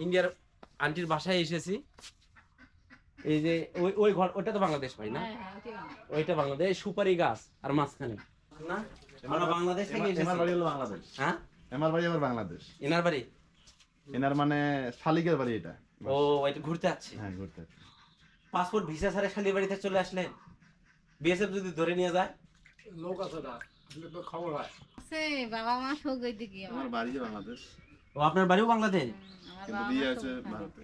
ইন্ডিয়ার আন্টির বাসায় এসেছি। এই যে ওই ওই ঘর ওটা তো বাংলাদেশ ভাই না? হ্যাঁ, হ্যাঁ। ওইটা বাংলাদেশ। সুপারি গাছ আর মাঝখানে। না? আমরা বাংলাদেশ থেকে এনার- এনার বাড়ি হলো বাংলাদেশ। হ্যাঁ? এনার বাড়ি আবার বাংলাদেশ। এনার বাড়ি? এনার মানে শালিকের বাড়ি এটা। ও এটা ঘুরতে আসছে? হ্যাঁ ঘুরতে পাসপোর্ট ভিসা ছাড়া শালি বাড়িতে চলে আসলেন বিএসএফ যদি ধরে নিয়ে যায়? লোক আছে না খবর হয়। বাবা মা সব আমার। আমার বাড়ি বাংলাদেশ। ও আপনার বাড়িও বাংলাদেশ? আমার কিন্তু বিয়ে ভারতে।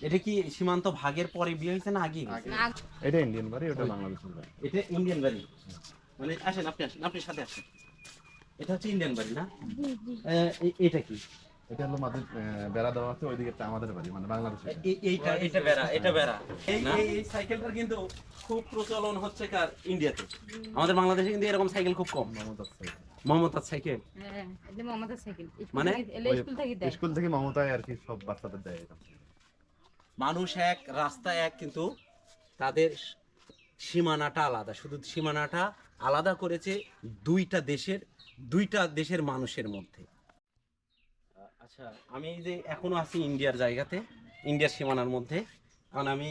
এটা কি সীমান্ত ভাগের পরে বিয়ে হয়েছে না আগে। এটা ইন্ডিয়ান বাড়ি ওটা বাংলাদেশের বাড়ি। এটা ইন্ডিয়ান বাড়ি। মানে আসেন আপনি আসেন আপনি সাথে আসেন। এটা হচ্ছে ইন্ডিয়ান বাড়ি না? এ, এ- এটা কি? এটা হলো বেড়া দেওয়া আছে ওইদিকে একটা আমাদের বাড়ি মানে বাংলাদেশে এইটা এটা বেড়া এটা বেড়া এই এই- এই সাইকেলটার কিন্তু খুব প্রচলন হচ্ছে কার ইন্ডিয়াতে আমাদের বাংলাদেশে কিন্তু এরকম সাইকেল খুব কম। মমতাজ সাইকেল। মমতাজ সাইকেল হ্যাঁ, সাইকেল। মানে? থেকে- এলে ওই স্কুল থেকে দেয়। স্কুল থেকে মমতায় আর কি সব বাচ্চাদের দেয় মানুষ এক রাস্তা এক কিন্তু তাদের সীমানাটা আলাদা শুধু সীমানাটা আলাদা করেছে দুইটা দেশের দুইটা দেশের মানুষের মধ্যে আচ্ছা আমি এই যে এখনও আছি ইন্ডিয়ার জায়গাতে ইন্ডিয়ার সীমানার মধ্যে কারণ আমি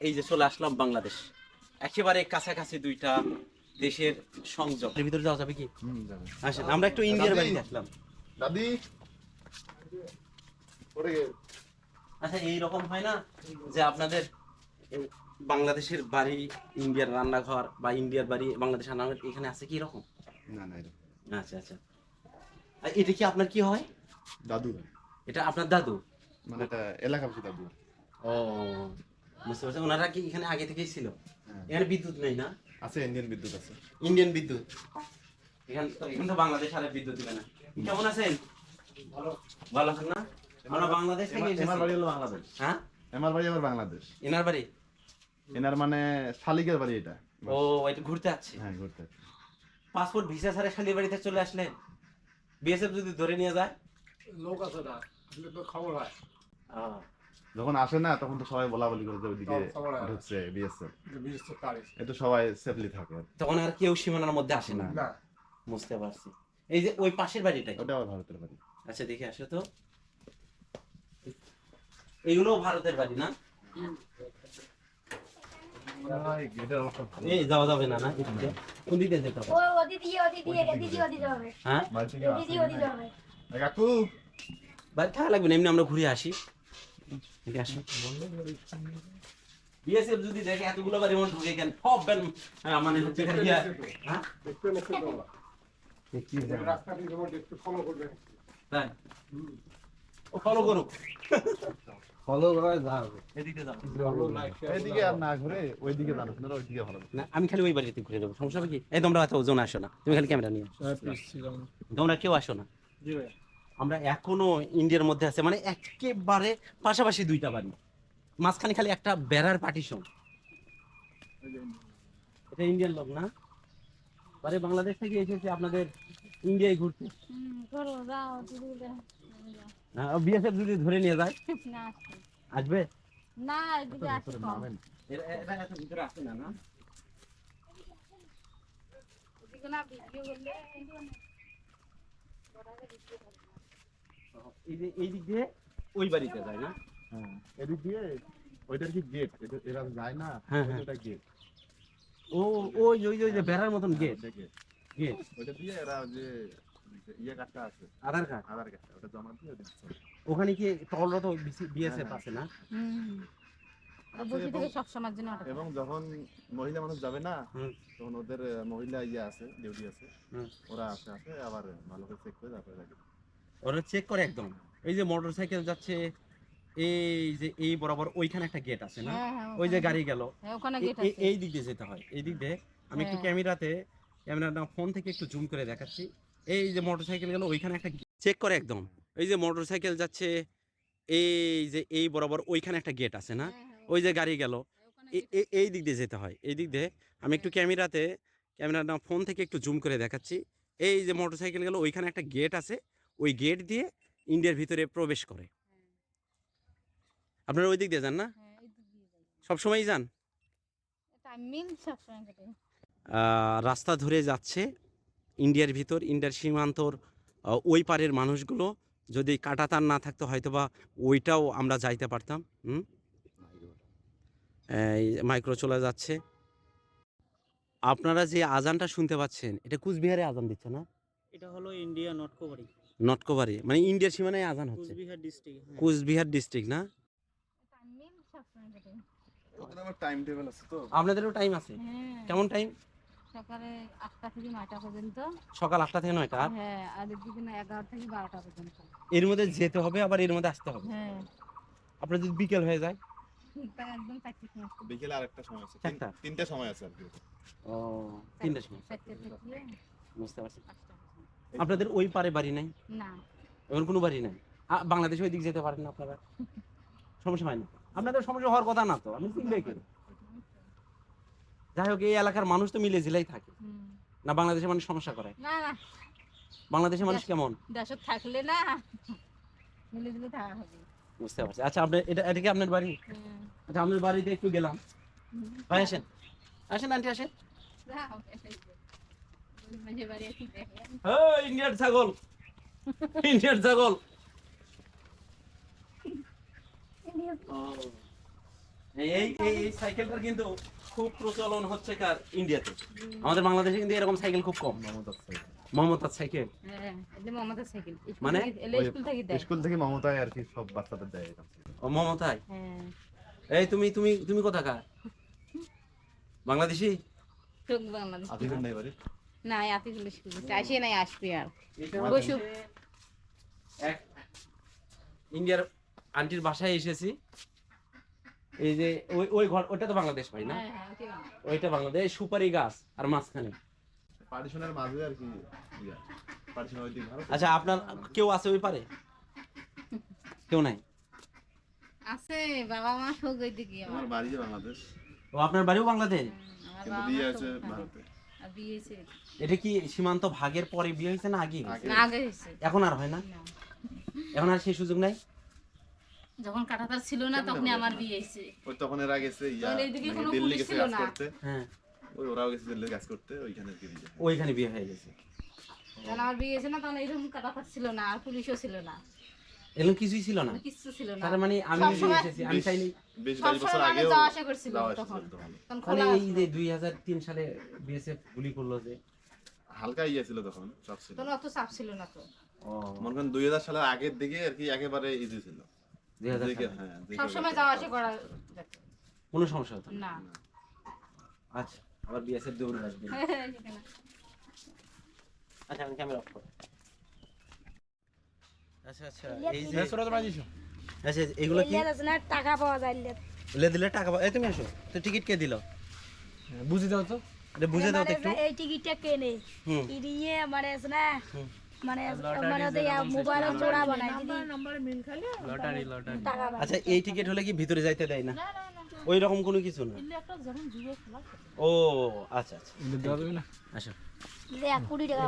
এই যে চলে আসলাম বাংলাদেশ একেবারে কাছাকাছি দুইটা দেশের সংযোগ। এর ভিতরে যাওয়া যাবে কি? আসেন আমরা একটু ইন্ডিয়ার বাড়িতে আসলাম। দাদি! আচ্ছা এই রকম হয় না যে আপনাদের বাংলাদেশের বাড়ি ইন্ডিয়ার রান্নাঘর বা ইন্ডিয়ার বাড়ি বাংলাদেশের রান্নাঘর এখানে আছে কি রকম না না আচ্ছা আচ্ছা। আর এটা কি আপনার কি হয়? দাদু। এটা আপনার দাদু? মানে এটা এলাকা বুঝি দাদু। ও বুঝতে পারছি। ওনারা কি এখানে আগে থেকেই ছিল? হ্যাঁ। এখানে বিদ্যুৎ নেই না? আছে ইন্ডিয়ান বিদ্যুৎ আছে। ইন্ডিয়ান বিদ্যুৎ? এখানে তো এখানে বাংলাদেশ আর বিদ্যুৎ দিবে না। কেমন আছেন? ভালো ভালো আছেন না? আমরা বাংলাদেশ থেকে এনার- এনার বাড়ি হলো বাংলাদেশ। হ্যাঁ? এনার বাড়ি আবার বাংলাদেশ। এনার বাড়ি? এনার মানে শালিকের বাড়ি এটা। ও এটা ঘুরতে আসছে? হ্যাঁ ঘুরতে পাসপোর্ট ভিসা ছাড়া শালি বাড়িতে চলে আসলেন? বিএসএফ যদি ধরে নিয়ে যায়? লোক আছে না খবর হয়। যখন আসে না তখন তো সবাই বলা বলি করে ওইদিকে। ঢুকছে বিএসএফ এতো সবাই সেফলি থাকে। তখন আর কেউ সীমানার মধ্যে আসে না। না। বুঝতে পারছি। এই যে ওই পাশের বাড়িটা কি? ওটা আবার ভারতের বাড়ি। আচ্ছা দেখে আসো তো। এইগুলো ভারতের বাড়ি না? গেটের অবস্থা ভালো এই যাওয়া যাবে না না? কোন দিকে যেতে হবে? ও ওদি দিয়ে ওদি দিয়ে এদি ওদি যাবে হ্যাঁ? বাড়ি থেকে এদি দিয়ে ওদি যাবে কাকু! বাড়ি থাকা লাগবে না এমনি আমরা ঘুরে আসি। এদিকে আসো বিএসএফ যদি দেখে এতগুলো বাড়ি মন ঢুকে কেন? সব আহ, মানে হচ্ছে এখানে গিয়া- হ্যাঁ? ফলো করবে তাই? ও ফলো করুক। ফলো করা যাবে এদিকে যাও। ফলো আর না ঘুরে ওইদিকে জানো আপনারা ওইদিকে ভালো না আমি খালি ওই বাড়িতে ঘুরে যাব সমস্যা হবে কি? এই তোমরা এত ওজন আসো না তুমি খালি ক্যামেরা নিয়ে আসো। তোমরা কেউ আসো না। জি ভাই আমরা এখনও ইন্ডিয়ার মধ্যে আছে মানে একেবারে পাশাপাশি দুইটা বাড়ি মাঝখানে খালি একটা বেড়ার পার্টিশন এটা ইন্ডিয়ান লোক না পরে বাংলাদেশ থেকে এসেছে আপনাদের ইন্ডিয়ায় ঘুরতে। বিএসএফ যদি ধরে নিয়ে যায় না, আসবে। না, এদিকে আসে কম। এটা এত ভিতরে আসে না ভিডিও করলে, না। এই যে এই দিক দিয়ে ওই বাড়িতে যায় না? হ্যাঁ এদিক দিয়ে ওইটার কি গেট এরা যায় না? হ্যাঁ, হ্যাঁ। ওইটা গেট ও ওই ওই ওই যে বেড়ার মতন গেট গেট গেট ওইটা দিয়ে এরা যে যে ইয়ে কার্ডটা আছে। আধার কার্ড। আধার কার্ডটা ওটা জমা দিয়ে ওখানে কি টলরত বিএসএফ আছে না? এবং যখন মহিলা মানুষ যাবে না তখন ওদের মহিলা ইয়ে আছে ডিউটি আছে। হুম। ওরা আসে আসে আবার ভালো করে চেক করে তারপরে ওরা চেক করে একদম। এই যে মোটর সাইকেল যাচ্ছে এই যে এই বরাবর ওইখানে একটা গেট আছে না? হ্যাঁ, হ্যাঁ, ওই যে গাড়ি গেল। হ্যাঁ, এই দিক দিয়ে যেতে হয়। এই দিক দিয়ে আমি একটু। ক্যামেরাতে ক্যামেরাটা ফোন থেকে একটু জুম করে দেখাচ্ছি। এই যে মোটর সাইকেল গেল ওইখানে একটা চেক করে একদম। এই যে মোটর সাইকেল যাচ্ছে এই যে এই বরাবর ওইখানে একটা গেট আছে না? ওই যে গাড়ি গেল। এই দিক দিয়ে যেতে হয়। এই দিক দিয়ে আমি একটু ক্যামেরাতে ক্যামেরাটা ফোন থেকে একটু জুম করে দেখাচ্ছি। এই যে মোটর সাইকেল গেল ওইখানে একটা গেট আছে। ওই গেট দিয়ে ইন্ডিয়ার ভিতরে প্রবেশ করে। আপনারা ওই দিক দিয়ে যান না? হ্যাঁ, এই দিক দিয়ে যাবে। সবসময়ই যান? রাস্তা ধরে যাচ্ছে ইন্ডিয়ার ভিতর ইন্ডিয়ার সীমান্তর ওই পারের মানুষগুলো। যদি কাটা তার না থাকতো হয়তো বা ওইটাও আমরা যাইতে পারতাম হুম? মাইক্রো চলে যাচ্ছে। আপনারা যে আজানটা শুনতে পাচ্ছেন এটা কুচবিহারে আজান দিচ্ছে না? এটা হলো ইন্ডিয়া নর্থ কোভারি নটকোবারি মানে ইন্ডিয়ার সীমানায় আজান হচ্ছে। কুচবিহার ডিস্ট্রিক্ট কুচবিহার ডিস্ট্রিক্ট না? আপনাদেরও টাইম আছে? হ্যাঁ। কেমন টাইম সকালে আটটা থেকে নয়টা পর্যন্ত। সকাল আটটা থেকে নয়টা? হ্যাঁ আর এদিকে এগারো থেকে বারোটা পর্যন্ত। এর মধ্যে যেতে হবে আবার এর মধ্যে আসতে হবে? হ্যাঁ। আপনার যদি বিকেল হয়ে যায়? তা একদম চারটে সময় আরেকটা সময় আছে। তিনটা সময় আছে আর কি। ও তিনটার সময়। বুঝতে পারছি। আপনাদের ওই পারে বাড়ি নাই? না। এমন কোনো বাড়ি নাই? বাংলাদেশে ওই দিক যেতে পারেন না আপনারা? সমস্যা হয় না। আপনাদের সমস্যা হওয়ার কথা না তো আমি চিনবে কি? যাই হোক এই এলাকার মানুষ তো মিলে জিলাই থাকে। না বাংলাদেশের মানুষ সমস্যা করে? না না। বাংলাদেশের মানুষ কেমন? দেশত থাকলে না। মিলে দিলে থাকা হবে। বুঝতে পারছি। আচ্ছা আপনি এটা এটা কি আপনার বাড়ি? আচ্ছা আপনার বাড়িতে একটু গেলাম। ভাই আসেন। আসেন আন্টি আসেন যাও, এসেছে। মাঝে বাড়ি আছি দেখেন। এই ইন্ডিয়ার ছাগল। ইন্ডিয়ার ছাগল। এই এই এই এই সাইকেলটার কিন্তু খুব প্রচলন হচ্ছে কার ইন্ডিয়াতে। আমাদের বাংলাদেশে কিন্তু এরকম সাইকেল খুব কম। মমতাজ সাইকেল। হ্যাঁ, এই যে মমতার সাইকেল। মানে? স্কুল থেকে দেয়। স্কুল থেকে মমতায় আর কি সব বাচ্চাদের দেয় ও মমতাই হ্যাঁ, এই তুমি তুমি তুমি কোথাকার? বাংলাদেশি? বাংলাদেশ। নাই না, আসে আসবে আর। বসু। এক ইন্ডিয়ার আন্টির বাসায় এসেছি এই যে ওই ওই ঘর ওটা তো বাংলাদেশ ভাই না হ্যাঁ, হ্যাঁ। ওইটা বাংলাদেশ সুপারি গাছ আর মাঝখানে পার্টিশনের মাঝে আর কি পার্টিশন ওই দিক ভালো তো? আচ্ছা আপনার কেউ আছে ওই পারে কেউ নাই আছে, বাবা মা সব ওই দিকে আমার। বাড়ি বাংলাদেশ ও আপনার বাড়িও বাংলাদেশ কিন্তু বিয়ে আছে ভারতে বিয়ে হয়েছে। এটা। কি সীমান্ত ভাগের পরে বিয়ে হয়েছে না আগে আগে না, আগে হয়েছে। এখন আর হয় না? না। এখন আর সেই সুযোগ নাই? যখন কাটাতার ছিল না তখনই আমার বিয়ে হয়েছে। ওই তখন এরা গেছে ইয়া তখন এইদিকে মানে কোনো দিল্লি পুলিশ গেছে ছিল কাজ না। করতে। হ্যাঁ। ওই ওরাও গেছে দিল্লি কাজ করতে ওইখানে বিয়ে ওইখানে বিয়ে হয়ে গেছে। যখন আমার বিয়ে হয়েছে না তখন এইরকম কাটাতার ছিল না আর পুলিশও ছিল না। এরকম কিছুই ছিল না। কিচ্ছু ছিল না। তার মানে আমি নিজে এসেছি আমি চাইনি বছর মানুষ আগেও যাওয়া আসা করছিল তখন। মানে এই যে দুই হাজার তিন সালে বিএসএফ গুলি করল যে। হালকা ইয়ে ছিল তখন সব ছিল। তখন অত চাপ ছিল না তো। ও। মনে করেন দুই হাজার সালের আগের দিকে আর কি একেবারে ইজি ছিল। দুই হাজার দিকে- সালে। হ্যাঁ দিকে সবসময় যাওয়া আসা করা। কোনো সমস্যা হতো না। না। আচ্ছা আবার বিএসএফ দৌড়ে আসবে। আচ্ছা আমি ক্যামেরা অফ করো। আচ্ছা আচ্ছা। এই যে আচ্ছা এগুলো কি? টাকা পাওয়া যায় দিলে দিলে টাকা পাও- এই তুমি আসো তো টিকিট কে দিল? বুঝে দাও তো। এটা বুঝে দাও তো একটু। এই টিকিটটা কেনে হুম। ইয়ে মানে না হুম। মানে মানে মোবাইল জোড়া বানাই দিদি। Lottery lottery. আচ্ছা এই টিকিট হলে কি ভিতরে যাইতে দেয় না? ওই রকম কোনো কিছু না? ও আচ্ছা আচ্ছা। আসো। টাকা